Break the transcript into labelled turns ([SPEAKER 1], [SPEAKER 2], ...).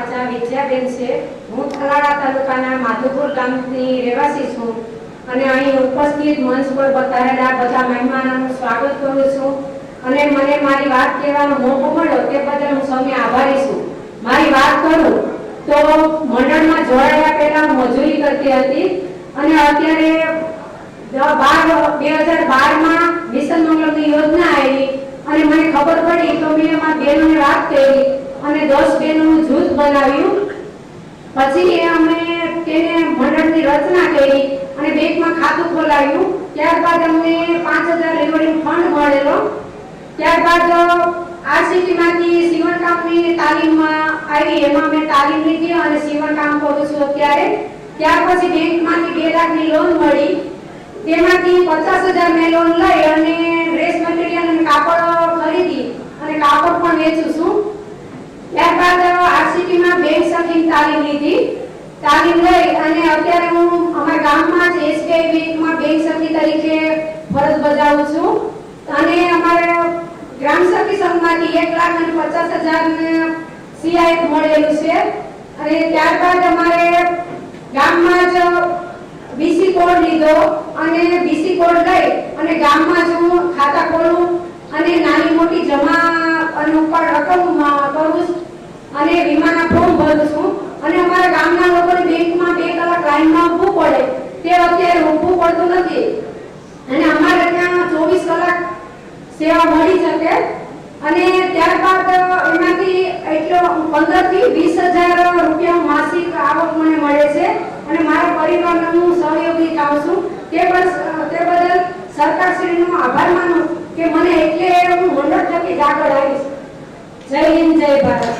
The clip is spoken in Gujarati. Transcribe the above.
[SPEAKER 1] વાચા વિદ્યાબેન છે, હું થલાડા તાલુકાના માધુપુર ગામની રહેવાસી છું અને અહીં ઉપસ્થિત મંચ પર બતાવેલા બધા મહેમાનોનું સ્વાગત કરું છું અને મને મારી વાત કહેવાનો મોકો મળ્યો તે બદલ હું સૌને આભારી છું. મારી વાત કરું તો મંડળમાં જોડાયા પહેલા મજૂરી કરતી હતી અને અત્યારે બાર, બે હજાર બારમાં મિશન મંગળની યોજના આવી અને મને ખબર પડી તો મેં એમાં બહેનોને વાત કરી. અને દસ બહેનોનું જૂથ બનાવ્યું. પછી અમે તેને મંડળની રચના કરી અને બેંકમાં ખાતું ખોલાવ્યું. ત્યારબાદ અમને પાંચ હજાર લેવડિંગ ફંડ મળેલો. ત્યારબાદ આરસીટીમાંથી સીવણકામની તાલીમમાં આવી. એમાં મેં તાલીમ લીધી અને સીવણકામ કરું છું અત્યારે. ત્યાર પછી બેંકમાંથી બે લાખની લોન મળી. તેમાંથી પચાસ હજાર મેં લોન લઈ અને ડ્રેસ મટીરિયલ અને કાપડ ખરીદી અને કાપડ પણ વેચું છું. ત્યારબાદ આરસીટીમાં બેંક સખી તાલીમ લીધી. તાલીમ લઈ અને અત્યારે હું અમારા ગામમાં જ એસબીઆઈ બેંકમાં બેંક સખી તરીકે ફરજ બજાવું છું. અને અમારે ગ્રામ સખી સંઘમાંથી એક લાખ અને પચાસ હજાર સીઆઈએફ મળેલું છે. અને ત્યારબાદ અમારે ગામમાં જ બીસી કોડ લીધો અને બીસી કોડ લઈ અને ગામમાં જ હું ખાતા ખોલું અને નાની મોટી જમા અને ઉપર રકમ અ, કરું છું અને વીમાના ફોર્મ ભરું છું અને અમારા ગામના લોકોને બેંકમાં બે કલાક લાઈનમાં ઊભું પડે તે અત્યારે ઊભું પડતું નથી અને અમારે ત્યાં ચોવીસ કલાક સેવા મળી શકે. અને ત્યારબાદ એમાંથી એટલો પંદરથી વીસ હજાર રૂપિયા માસિક આવક મને મળે છે. અને મારા પરિવારને હું સહયોગી થાઉં છું. તે બસ, તે બદલ સરકારશ્રીનો આભાર માનું કે મને એટલે હું મંડળ થકી જ આગળ આવીશ. જય હિન્દ, જય ભારત.